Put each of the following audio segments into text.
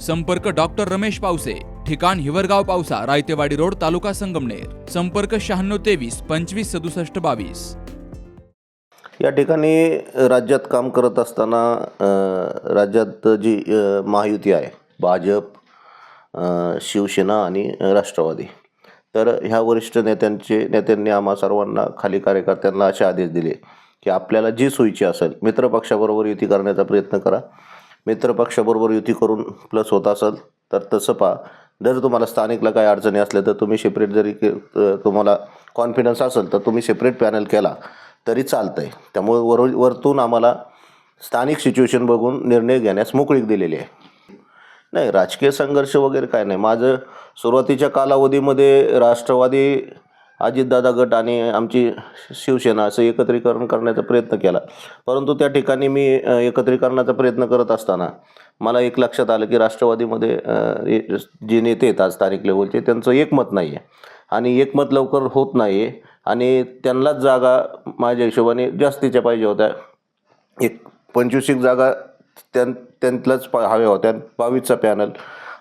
संपर्क डॉक्टर रमेश पावसे ठिकाण हिवरगाव पावसा रायतेवाडी रोड तालुका संगमनेर. संपर्क शहाण्णव तेवीस पंचवीस सदुसष्ट बावीस. या ठिकाणी राज्यात काम करत असताना राज्यात जी महायुती आहे भाजप शिवसेना आणि राष्ट्रवादी. तर ह्या वरिष्ठ नेत्यांचे नेत्यांनी आम्हा सर्वांना खाली कार्यकर्त्यांना असे आदेश दिले की आपल्याला जी सोयीची असेल मित्रपक्षाबरोबर युती करण्याचा प्रयत्न करा. मित्रपक्षाबरोबर युती करून प्लस होत असेल तर तसं पहा. जर तुम्हाला स्थानिकला काही अडचणी असल्या तर तुम्ही सेपरेट जरी के तुम्हाला कॉन्फिडन्स असेल तर तुम्ही सेपरेट पॅनल केला तरी चालतं आहे त्यामुळे वर वरतून आम्हाला स्थानिक सिच्युएशन बघून निर्णय घेण्यास मोकळीक दिलेली आहे. नाही राजकीय संघर्ष वगैरे काय नाही. माझं सुरुवातीच्या कालावधीमध्ये राष्ट्रवादी अजितदादा गट आणि आमची शिवसेना असं एकत्रीकरण करण्याचा प्रयत्न केला. परंतु त्या ठिकाणी मी एकत्रीकरणाचा प्रयत्न करत असताना मला एक लक्षात आलं की राष्ट्रवादीमध्ये जे नेते आहेत आज स्थानिक लेवलचे त्यांचं एकमत नाही आहे आणि एकमत लवकर होत नाही आहे आणि त्यांनाच जागा माझ्या हिशोबाने जास्तीच्या पाहिजे होत्या. एक पंचवीस एक जागा त्यां त्यांतल्याच पा हव्या होत्या. बावीसचा पॅनल.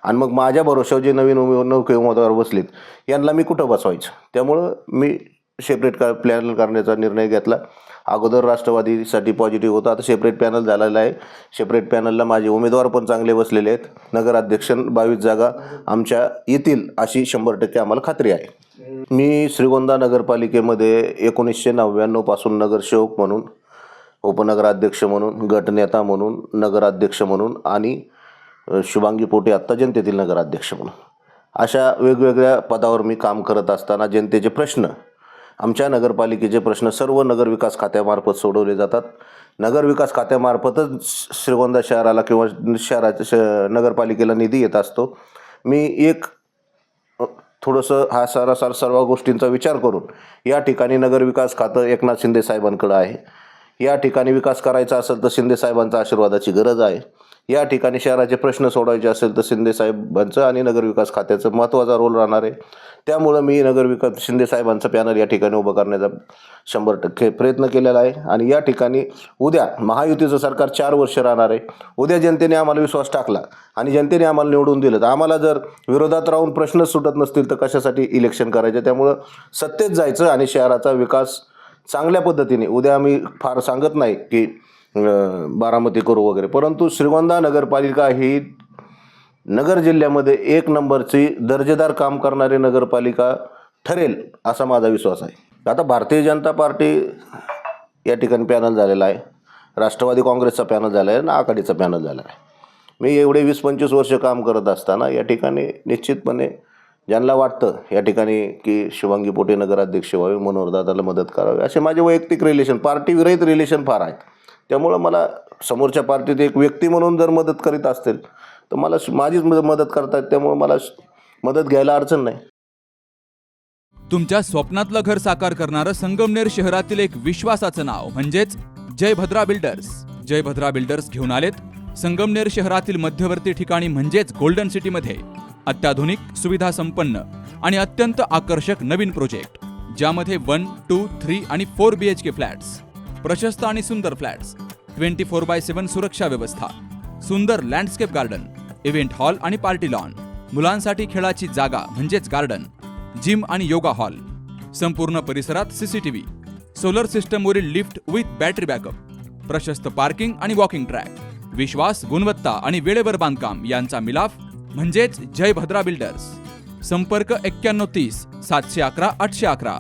आणि मग माझ्या भरोशावर जे नवीन उमेदवार नौके उमेदवार बसलेत यांना मी कुठं बसवायचं? त्यामुळं मी सेपरेट का प्लॅनल करण्याचा निर्णय घेतला. अगोदर राष्ट्रवादीसाठी पॉझिटिव्ह होता आता सेपरेट पॅनल झालेला आहे. सेपरेट पॅनलला माझे उमेदवार पण चांगले बसलेले आहेत. नगराध्यक्ष बावीस जागा आमच्या येतील अशी शंभर टक्के आम्हाला खात्री आहे. मी श्रीगोंदा नगरपालिकेमध्ये एकोणीसशे नव्याण्णवपासून नगरसेवक म्हणून उपनगराध्यक्ष म्हणून गटनेता म्हणून नगराध्यक्ष म्हणून आणि शुभांगी पोटे आत्ता जनतेतील नगराध्यक्ष म्हणून. अशा वेगवेगळ्या पदावर मी काम करत असताना जनतेचे प्रश्न आमच्या नगरपालिकेचे प्रश्न सर्व नगरविकास खात्यामार्फत सोडवले जातात. नगरविकास खात्यामार्फतच श्रीगोंदा शहराला किंवा शहराच्या श नगरपालिकेला निधी येत असतो. मी एक थोडंसं हा सारासार सर्व गोष्टींचा विचार करून या ठिकाणी नगरविकास खातं एकनाथ शिंदे साहेबांकडं आहे. या ठिकाणी विकास करायचा असेल तर शिंदे साहेबांचा आशीर्वादाची गरज आहे. या ठिकाणी शहराचे प्रश्न सोडवायचे असेल तर शिंदे साहेबांचं आणि नगरविकास खात्याचं महत्त्वाचा रोल राहणार आहे. त्यामुळं मी नगरविकास शिंदे साहेबांचं पॅनल या ठिकाणी उभं करण्याचा शंभर टक्के प्रयत्न केलेला आहे. आणि या ठिकाणी उद्या महायुतीचं सरकार चार वर्ष राहणार आहे. उद्या जनतेने आम्हाला विश्वास टाकला आणि जनतेने आम्हाला निवडून दिलं. तर आम्हाला जर विरोधात राहून प्रश्न सुटत नसतील तर कशासाठी इलेक्शन करायचे? त्यामुळं सत्तेत जायचं आणि शहराचा विकास चांगल्या पद्धतीने उद्या आम्ही फार सांगत नाही की बारामती करू वगैरे. परंतु श्रीगोंदा नगरपालिका ही नगर जिल्ह्यामध्ये एक नंबरची दर्जेदार काम करणारी नगरपालिका ठरेल असा माझा विश्वास आहे. आता भारतीय जनता पार्टी या ठिकाणी पॅनल झालेला आहे. राष्ट्रवादी काँग्रेसचा पॅनल झाला आहे आणि आघाडीचा पॅनल झाला आहे. मी एवढे वीस पंचवीस वर्ष काम करत असताना या ठिकाणी निश्चितपणे ज्यांना वाटतं या ठिकाणी की शिवांगी पोटे नगराध्यक्ष व्हावे मनोहरदादाला मदत करावी असे माझे वैयक्तिक रिलेशन पार्टी विरहित रिलेशन फार आहेत. त्यामुळं मला समोरच्या पार्टीत एक व्यक्ती म्हणून जर मदत करीत असतील तर मला माझीच मद- मदत करतात त्यामुळं मला मदत घ्यायला अडचण नाही. तुमच्या स्वप्नातलं घर साकार करणारं संगमनेर शहरातील एक विश्वासाचं नाव म्हणजेच जय भद्रा बिल्डर्स. जय भद्रा बिल्डर्स घेऊन आलेत संगमनेर शहरातील मध्यवर्ती ठिकाणी म्हणजेच गोल्डन सिटीमध्ये. अत्याधुनिक सुविधा संपन्न आणि अत्यंत आकर्षक नवीन प्रोजेक्ट ज्यामध्ये वन टू थ्री आणि four B H K flats प्रशस्त आणि सुंदर flats. Twenty four by seven सुरक्षा व्यवस्था. सुंदर लँडस्केप गार्डन इव्हेंट हॉल आणि पार्टी लॉन. मुलांसाठी खेळाची जागा म्हणजेच गार्डन. जिम आणि योगा हॉल. संपूर्ण परिसरात सीसीटीव्ही सोलर सिस्टमवरील लिफ्ट विथ बॅटरी बॅकअप. प्रशस्त पार्किंग आणि वॉकिंग ट्रॅक. विश्वास गुणवत्ता आणि वेळेवर बांधकाम यांचा मिलाफ म्हणजेच जय भद्रा बिल्डर्स. संपर्क एक्क्याण्णव तीस सातशे अकरा आठशे अकरा.